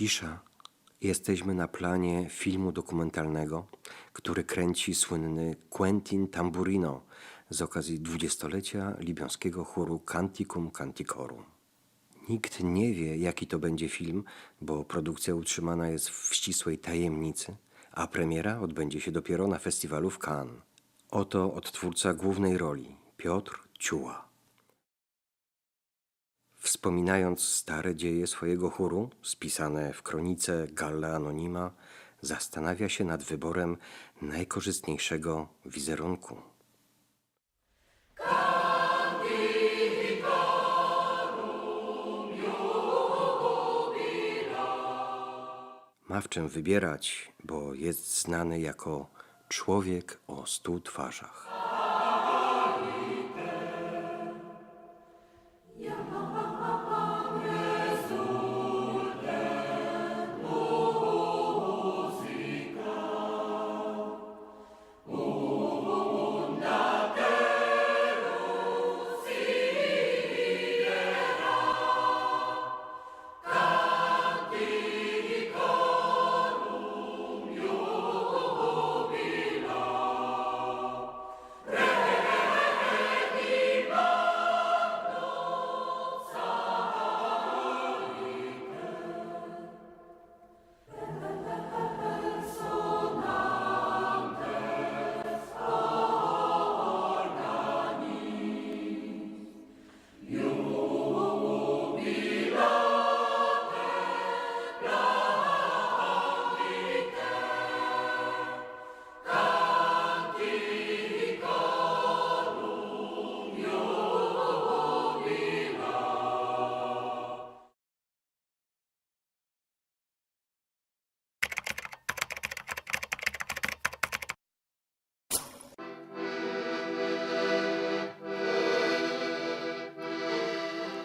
Cisza. Jesteśmy na planie filmu dokumentalnego, który kręci słynny Quentin Tamburino z okazji dwudziestolecia libiońskiego chóru Canticum Canticorum. Nikt nie wie, jaki to będzie film, bo produkcja utrzymana jest w ścisłej tajemnicy, a premiera odbędzie się dopiero na festiwalu w Cannes. Oto odtwórca głównej roli, Piotr Ciuła. Wspominając stare dzieje swojego chóru, spisane w kronice Galla Anonima, zastanawia się nad wyborem najkorzystniejszego wizerunku. Ma w czym wybierać, bo jest znany jako człowiek o stu twarzach.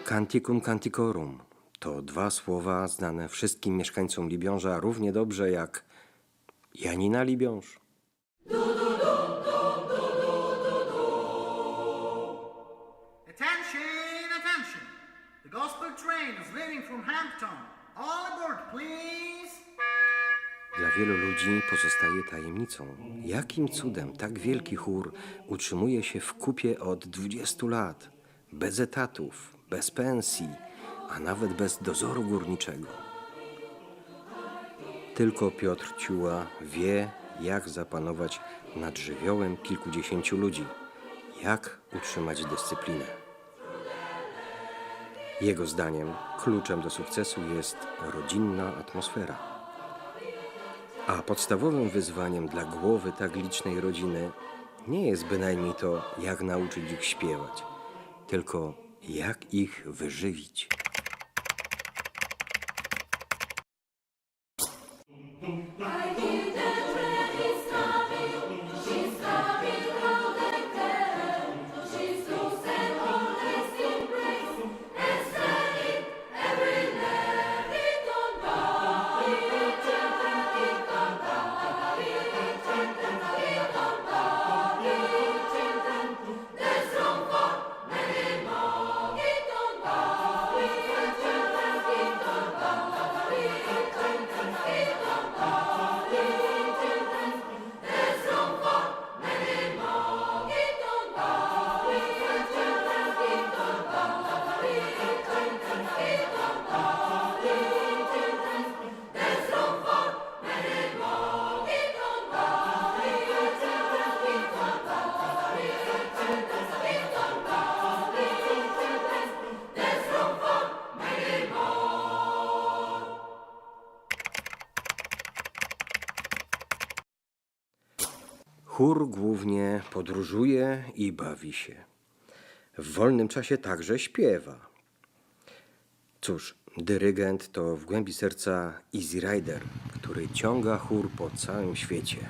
Canticum Canticorum to dwa słowa znane wszystkim mieszkańcom Libiąża równie dobrze jak Janina Libiąż. Attention, attention! The gospel train is leaving from Hampton. All aboard, please! Dla wielu ludzi pozostaje tajemnicą, jakim cudem tak wielki chór utrzymuje się w kupie od 20 lat, bez etatów, bez pensji, a nawet bez dozoru górniczego. Tylko Piotr Ciuła wie, jak zapanować nad żywiołem kilkudziesięciu ludzi, jak utrzymać dyscyplinę. Jego zdaniem kluczem do sukcesu jest rodzinna atmosfera. A podstawowym wyzwaniem dla głowy tak licznej rodziny nie jest bynajmniej to, jak nauczyć ich śpiewać, tylko jak ich wyżywić. Chór głównie podróżuje i bawi się. W wolnym czasie także śpiewa. Cóż, dyrygent to w głębi serca Easy Rider, który ciąga chór po całym świecie.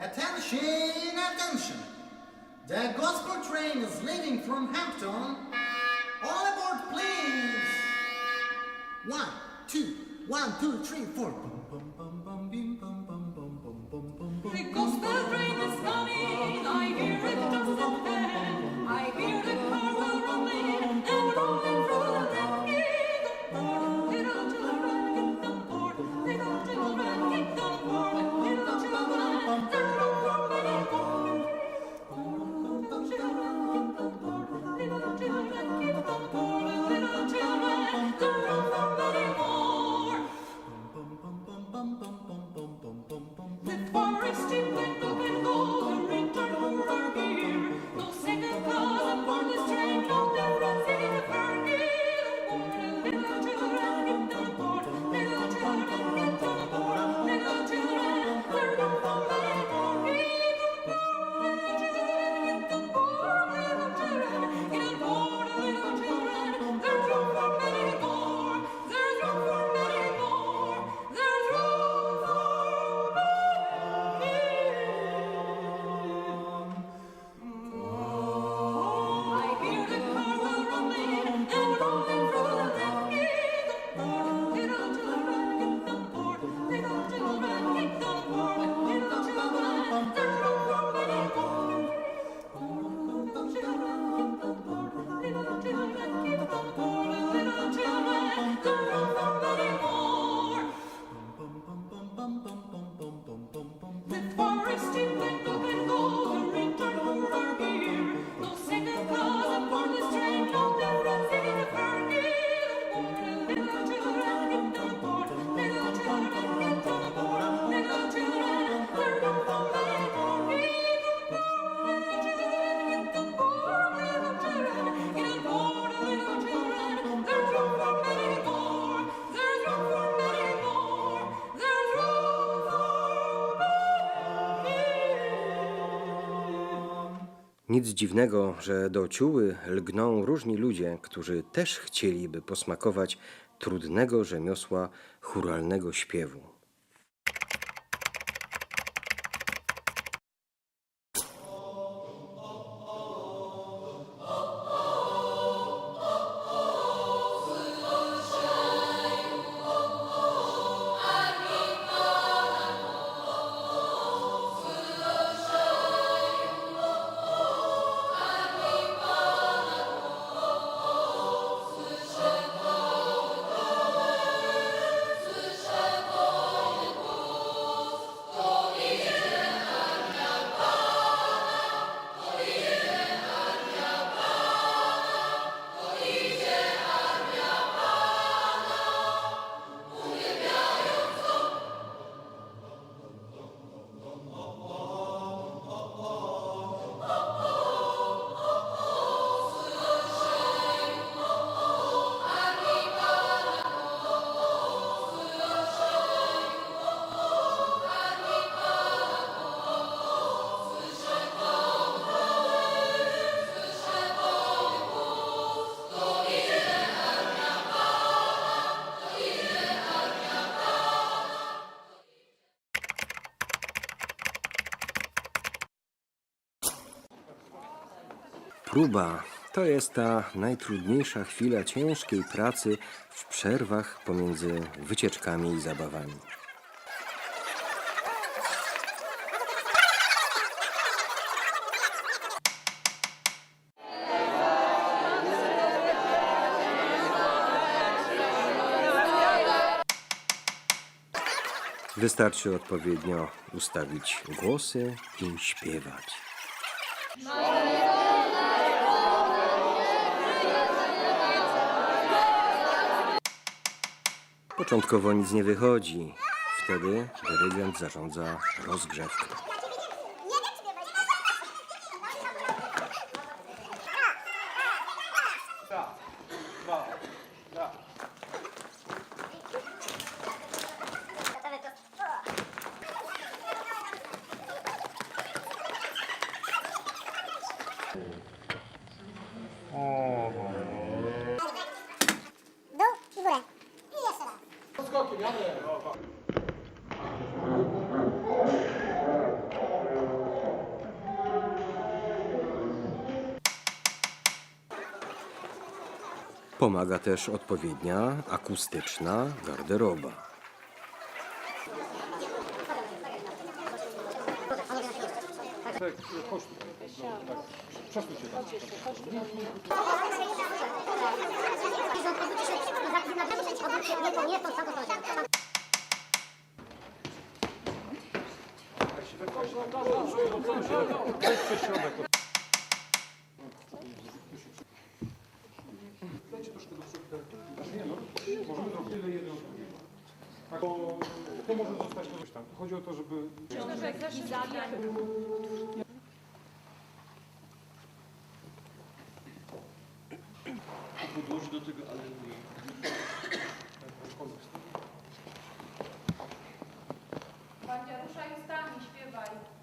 Attention, attention! The gospel train is leaving from Hampton. All aboard, please! One, two, one, two, three, four. Bum, bum, bum, bum, Nic dziwnego, że do ciuły lgną różni ludzie, którzy też chcieliby posmakować trudnego rzemiosła churalnego śpiewu. Próba to jest ta najtrudniejsza chwila ciężkiej pracy w przerwach pomiędzy wycieczkami i zabawami. Wystarczy odpowiednio ustawić głosy i śpiewać. Początkowo nic nie wychodzi. Wtedy dyrygent zarządza rozgrzewkę. Dół Pomaga też odpowiednia akustyczna garderoba nie, to samo to To, to może zostać kogoś tam. Chodzi o to, żeby... podłoży do tego aleluja. Wandzia, ruszaj ustami, śpiewaj.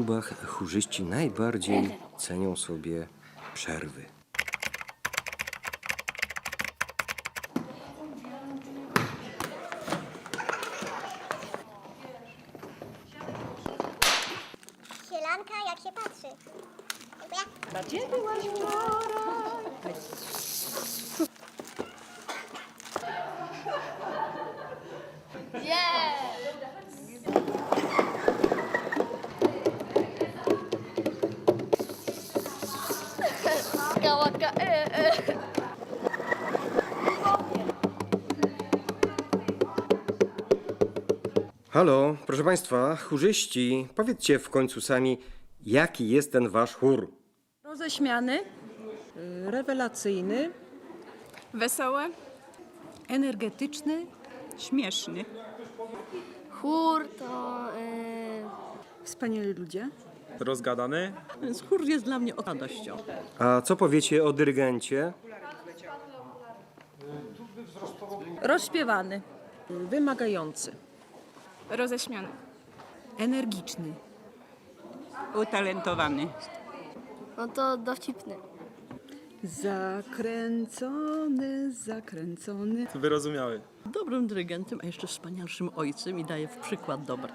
Próbach chórzyści najbardziej cenią sobie przerwy. Sielanka jak się patrzy. Dziękuję. Gdzie byłaś wczoraj? Kałaka, Halo, proszę Państwa, chórzyści, powiedzcie w końcu sami, jaki jest ten Wasz chór? Roześmiany, rewelacyjny, Wesołe? energetyczny, śmieszny. Chór to... y, Wspaniali ludzie. Rozgadany? Więc chór jest dla mnie radością. A co powiecie o dyrygencie? Rozśpiewany, wymagający, Roześmiany. energiczny, utalentowany. no to dowcipny. zakręcony, zakręcony. Wyrozumiały. Dobrym dyrygentem, a jeszcze wspanialszym ojcem i daje w przykład dobra.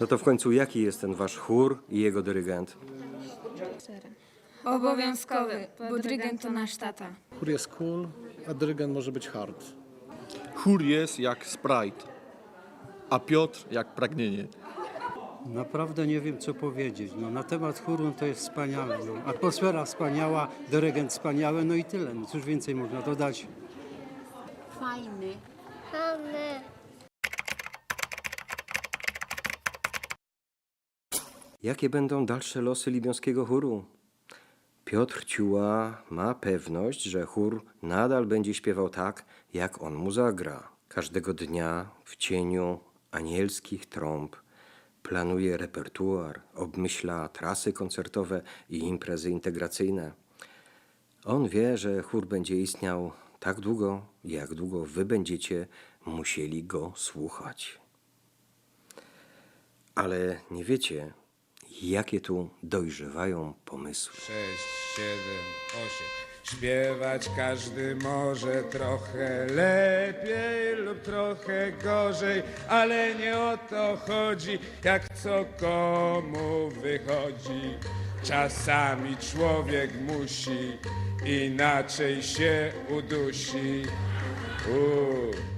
No to w końcu jaki jest ten Wasz chór i jego dyrygent? Obowiązkowy, bo dyrygent to nasz tata. Chór jest cool, a dyrygent może być hard. Chór jest jak Sprite, a Piotr jak pragnienie. Naprawdę nie wiem, co powiedzieć. No, na temat chóru to jest wspaniale. No. Atmosfera wspaniała, dyrygent wspaniały, no i tyle. No, cóż więcej można dodać? Fajny. Mamy. Jakie będą dalsze losy libiońskiego chóru? Piotr Ciuła ma pewność, że chór nadal będzie śpiewał tak, jak on mu zagra. Każdego dnia w cieniu anielskich trąb planuje repertuar, obmyśla trasy koncertowe i imprezy integracyjne. On wie, że chór będzie istniał tak długo, jak długo wy będziecie musieli go słuchać. Ale nie wiecie, jakie tu dojrzewają pomysły. sześć, siedem, osiem. Śpiewać każdy może trochę lepiej lub trochę gorzej, ale nie o to chodzi, jak co komu wychodzi. Czasami człowiek musi inaczej się udusi. Uuu.